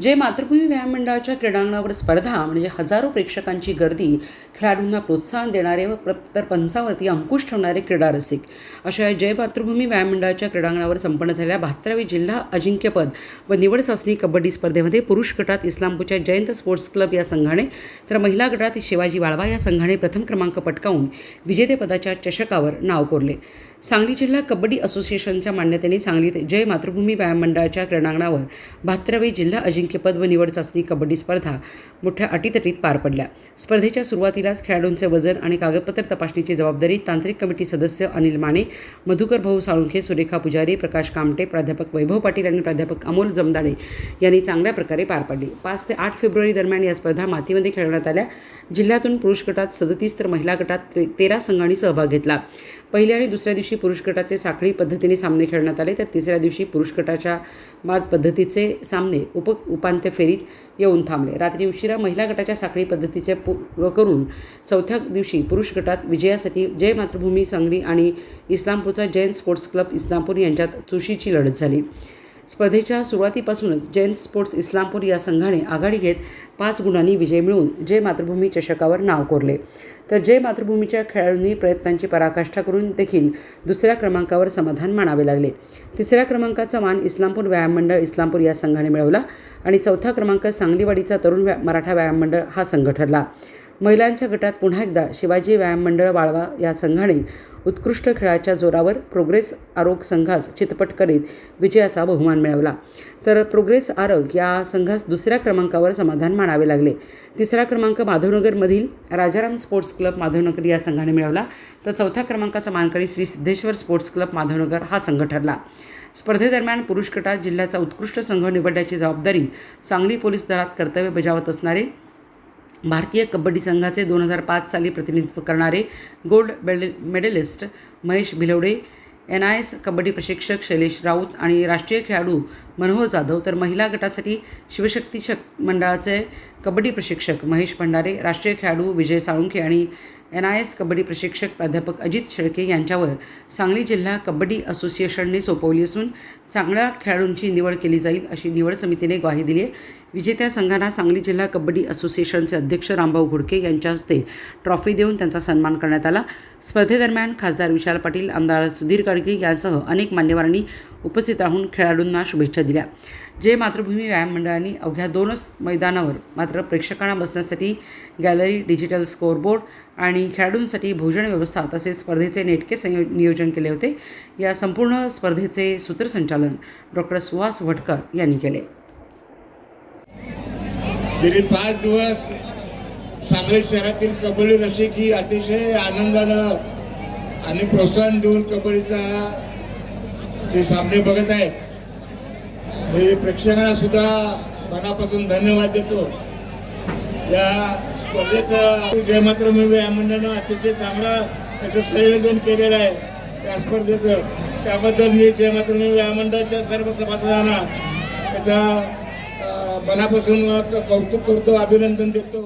जे मातृभूमी व्यायाम मंडळाच्या क्रीडांगणावर स्पर्धा म्हणजे हजारो प्रेक्षकांची गर्दी खेळाडूंना प्रोत्साहन देणारे व प्र तर पंचावरती अंकुश ठेवणारे क्रीडारसिक. अशा या जय मातृभूमी व्यायाम मंडळाच्या क्रीडांगणावर संपन्न झालेल्या बहात्तरावी जिल्हा अजिंक्यपद व निवड चाचणी कबड्डी स्पर्धेमध्ये पुरुष गटात इस्लामपूरच्या जयंत स्पोर्ट्स क्लब या संघाने तर महिला गटात शिवाजी वाळवा या संघाने प्रथम क्रमांक पटकावून विजेतेपदाच्या चषकावर नाव कोरले. सांगली जिल्हा कबड्डी असोसिएशनच्या मान्यतेने सांगलीत जय मातृभूमी व्यायाम मंडळाच्या क्रीडांगणावर बहात्तरावी जिल्हा अजिंक्यपद व निवड चाचणी कबड्डी स्पर्धा मोठ्या अटीतटीत पार पडल्या. स्पर्धेच्या सुरुवातीलाच खेळाडूंचे वजन आणि कागदपत्र तपासणीची जबाबदारी तांत्रिक कमिटी सदस्य अनिल माने मधुकर भाऊ साळुंखे सुरेखा पुजारी प्रकाश कामटे प्राध्यापक वैभव पाटील आणि प्राध्यापक अमोल जमदाडे यांनी चांगल्या प्रकारे पार पाडली. पाच ते आठ फेब्रुवारी दरम्यान या स्पर्धा मातीमध्ये खेळवण्यात आल्या. जिल्ह्यातून पुरुष गटात सदतीस तर महिला गटात ते तेरा संघांनी सहभाग घेतला. पहिल्या आणि दुसऱ्या दिवशी पुरुष गटाचे साखळी पद्धतीने सामने खेळण्यात आले तर तिसऱ्या दिवशी पुरुष गटाच्या बाद पद्धतीचे सामने उप उपांत्य फेरीत येऊन थांबले. रात्री उशिरा महिला गटाच्या साखळी पद्धतीचे पु करून चौथ्या दिवशी पुरुष गटात विजयासाठी जय मातृभूमी सांगली आणि इस्लामपूरचा जैन स्पोर्ट्स क्लब इस्लामपूर यांच्यात चुशीची लढत झाली. स्पर्धेच्या सुरुवातीपासूनच जैन स्पोर्ट्स इस्लामपूर या संघाने आघाडी घेत पाच गुणांनी विजय मिळवून जय मातृभूमी चषकावर नाव कोरले. तर जय मातृभूमीच्या खेळाडूंनी प्रयत्नांची पराकाष्ठा करून देखील दुसऱ्या क्रमांकावर समाधान मानावे लागले. तिसऱ्या क्रमांकाचा मान इस्लामपूर व्यायाम मंडळ इस्लामपूर या संघाने मिळवला आणि चौथा क्रमांक सांगलीवाडीचा तरुण व्या मराठा व्यायाम मंडळ हा संघ ठरला. महिलांच्या गटात पुन्हा एकदा शिवाजी व्यायाम मंडळ वाळवा या संघाने उत्कृष्ट खेळाच्या जोरावर प्रोग्रेस आरोग संघास चितपट करीत विजयाचा बहुमान मिळवला. तर प्रोग्रेस आरोग या संघास दुसऱ्या क्रमांकावर समाधान मानावे लागले. तिसरा क्रमांक माधवनगरमधील राजाराम स्पोर्ट्स क्लब माधवनगर या संघाने मिळवला. तर चौथ्या क्रमांकाचा मानकरी श्री सिद्धेश्वर स्पोर्ट्स क्लब माधवनगर हा संघ ठरला. स्पर्धेदरम्यान पुरुष गटात जिल्ह्याचा उत्कृष्ट संघ निवडण्याची जबाबदारी सांगली पोलीस दलात कर्तव्य बजावत असणारे भारतीय कबड्डी संघाचे दोन हजार पाच साली प्रतिनिधित्व करणारे gold medal medalist Mahesh Bhilwade N I S kabaddi प्रशिक्षक शैलेश राऊत आणि राष्ट्रीय खेळाडू मनोहर जाधव तर महिला गटासाठी शिवशक्ती शक मंडळाचे कबड्डी प्रशिक्षक महेश भंडारे राष्ट्रीय खेळाडू विजय साळुंखे आणि एन आय एस कबड्डी प्रशिक्षक प्राध्यापक अजित शेळके यांच्यावर सांगली जिल्हा कबड्डी असोसिएशनने सोपवली असून चांगल्या खेळाडूंची निवड केली जाईल अशी निवड समितीने ग्वाही दिली आहे. विजेत्या संघांना सांगली जिल्हा कबड्डी असोसिएशनचे अध्यक्ष रामभाऊ घुडके यांच्या हस्ते ट्रॉफी देऊन त्यांचा सन्मान करण्यात आला. स्पर्धेदरम्यान खासदार विशाल पाटील आमदार सुधीर गाडगे यांसह अनेक मान्यवरांनी उपस्थित राहून खेळाडूंना शुभेच्छा दिल्या. जे मातृभूमी व्यायाम मंडळाने अवघ्या दोनच मैदानावर मात्र प्रेक्षकांना बसण्यासाठी गॅलरी डिजिटल स्कोअरबोर्ड आणि खेळाडूंसाठी भोजन व्यवस्था तसेच स्पर्धेचे नेटके संयो नियोजन केले होते. या संपूर्ण स्पर्धेचे सूत्रसंचालन डॉक्टर सुहास भटकर यांनी केले. गेली पाच दिवस सांगली शहरातील कबड्डी रसिक ही अतिशय आनंदानं आणि प्रोत्साहन देऊन कबड्डीचा हे सामने बघत आहेत मी प्रेक्षकांना सुद्धा मनापासून धन्यवाद देतो. या स्पर्धेचं जय मात्र या मंडळानं अतिशय चांगला त्याचं संयोजन केलेलं आहे. या स्पर्धेचं. त्याबद्दल मी जय मातृभूमी या मंडळाच्या सर्व सभासदांना त्याचा मनापासून कौतुक करतो अभिनंदन देतो.